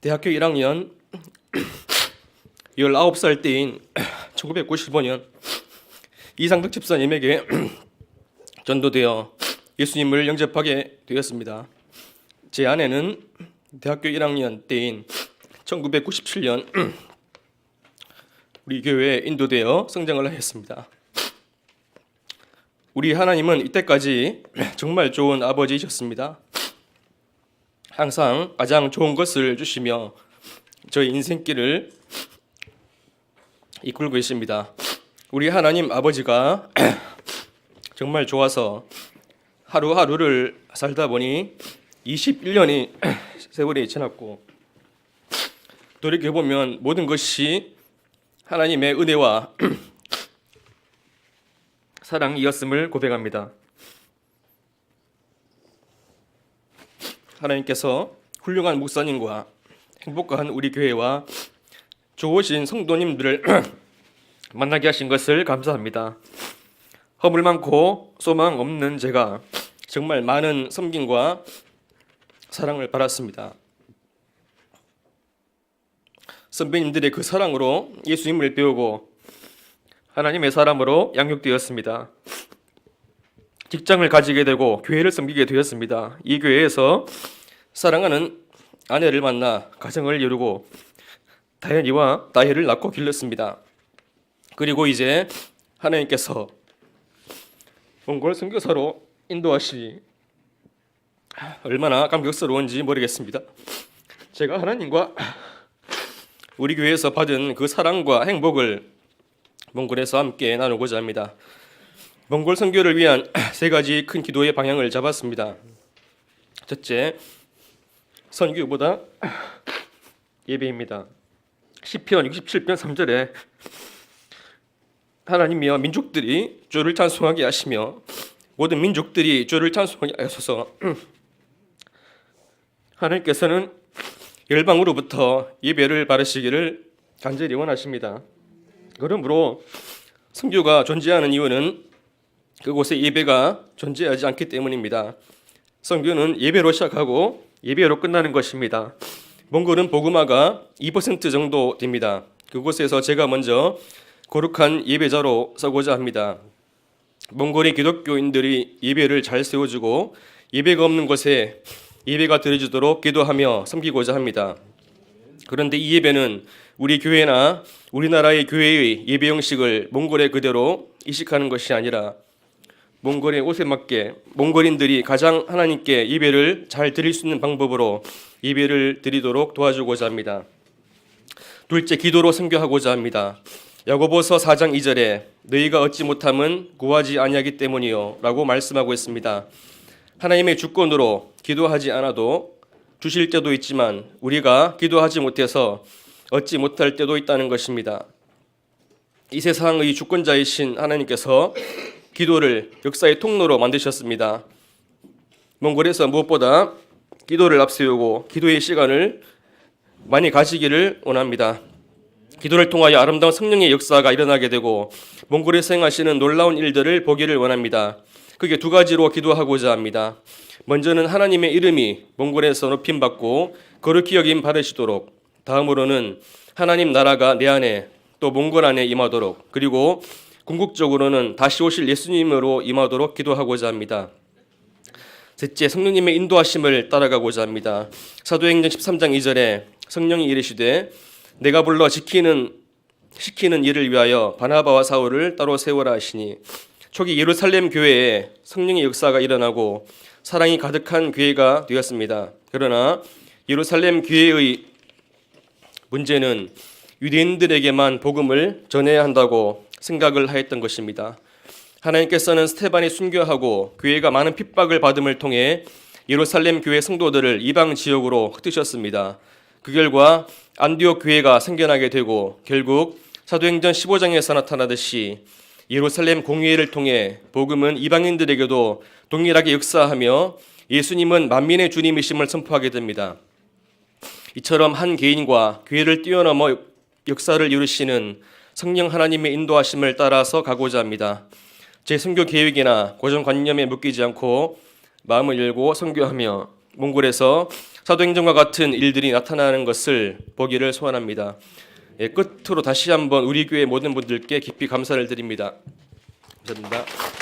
대학교 1학년 19살 때인 1995년 이상덕 집사님에게 전도되어 예수님을 영접하게 되었습니다. 제 아내는 대학교 1학년 때인 1997년 우리 교회에 인도되어 성장을 했습니다. 우리 하나님은 이때까지 정말 좋은 아버지이셨습니다. 항상 가장 좋은 것을 주시며 저희 인생길을 이끌고 계십니다. 우리 하나님 아버지가 정말 좋아서 하루하루를 살다 보니 21년이 세월이 지났고 돌이켜 보면 모든 것이 하나님의 은혜와 사랑이었음을 고백합니다. 하나님께서 훌륭한 목사님과 행복한 우리 교회와 좋으신 성도님들을 만나게 하신 것을 감사합니다. 허물 많고 소망 없는 제가 정말 많은 섬김과 사랑을 받았습니다. 선배님들의 그 사랑으로 예수님을 배우고 하나님의 사람으로 양육되었습니다. 직장을 가지게 되고 교회를 섬기게 되었습니다. 이 교회에서 사랑하는 아내를 만나 가정을 이루고 다현이와 다혜를 낳고 길렀습니다. 그리고 이제 하나님께서 몽골 선교사로 인도하시 얼마나 감격스러운지 모르겠습니다. 제가 하나님과 우리 교회에서 받은 그 사랑과 행복을 몽골에서 함께 나누고자 합니다. 몽골 선교를 위한 세 가지 큰 기도의 방향을 잡았습니다. 첫째, 선교보다 예배입니다. 시편 67편 3절에 하나님이여 민족들이 주를 찬송하게 하시며 모든 민족들이 주를 찬송하게 하소서. 하나님께서는 열방으로부터 예배를 바르시기를 간절히 원하십니다. 그러므로 성교가 존재하는 이유는 그곳에 예배가 존재하지 않기 때문입니다. 성교는 예배로 시작하고 예배로 끝나는 것입니다. 몽골은 복음화가 2% 정도 됩니다. 그곳에서 제가 먼저 거룩한 예배자로 서고자 합니다. 몽골의 기독교인들이 예배를 잘 세워주고 예배가 없는 곳에 예배가 드려지도록 기도하며 섬기고자 합니다. 그런데 이 예배는 우리 교회나 우리나라의 교회의 예배 형식을 몽골에 그대로 이식하는 것이 아니라 몽골의 옷에 맞게 몽골인들이 가장 하나님께 예배를 잘 드릴 수 있는 방법으로 예배를 드리도록 도와주고자 합니다. 둘째 기도로 선교하고자 합니다. 야고보서 4장 2절에 너희가 얻지 못함은 구하지 아니하기 때문이요라고 말씀하고 있습니다. 하나님의 주권으로 기도하지 않아도 주실 때도 있지만 우리가 기도하지 못해서 얻지 못할 때도 있다는 것입니다. 이 세상의 주권자이신 하나님께서 기도를 역사의 통로로 만드셨습니다. 몽골에서 무엇보다 기도를 앞세우고 기도의 시간을 많이 가지기를 원합니다. 기도를 통하여 아름다운 성령의 역사가 일어나게 되고 몽골에서 행하시는 놀라운 일들을 보기를 원합니다. 그게 두 가지로 기도하고자 합니다. 먼저는 하나님의 이름이 몽골에서 높임 받고 거룩히 여김 받으시도록 다음으로는 하나님 나라가 내 안에 또 몽골 안에 임하도록 그리고 궁극적으로는 다시 오실 예수님으로 임하도록 기도하고자 합니다. 셋째 성령님의 인도하심을 따라가고자 합니다. 사도행전 13장 2절에 성령이 이르시되 내가 불러 지키는 시키는 일을 위하여 바나바와 사울을 따로 세워라 하시니 초기 예루살렘 교회에 성령의 역사가 일어나고 사랑이 가득한 교회가 되었습니다. 그러나 예루살렘 교회의 문제는 유대인들에게만 복음을 전해야 한다고 생각을 하였던 것입니다. 하나님께서는 스테반이 순교하고 교회가 많은 핍박을 받음을 통해 예루살렘 교회 성도들을 이방 지역으로 흩으셨습니다. 그 결과 안디옥 교회가 생겨나게 되고 결국 사도행전 15장에서 나타나듯이 예루살렘 공회를 통해 복음은 이방인들에게도 동일하게 역사하며 예수님은 만민의 주님이심을 선포하게 됩니다. 이처럼 한 개인과 교회를 뛰어넘어 역사를 이루시는 성령 하나님의 인도하심을 따라서 가고자 합니다. 제 선교 계획이나 고정관념에 묶이지 않고 마음을 열고 선교하며 몽골에서 사도행전과 같은 일들이 나타나는 것을 보기를 소원합니다. 예, 끝으로 다시 한번 우리 교회 모든 분들께 깊이 감사를 드립니다. 감사합니다.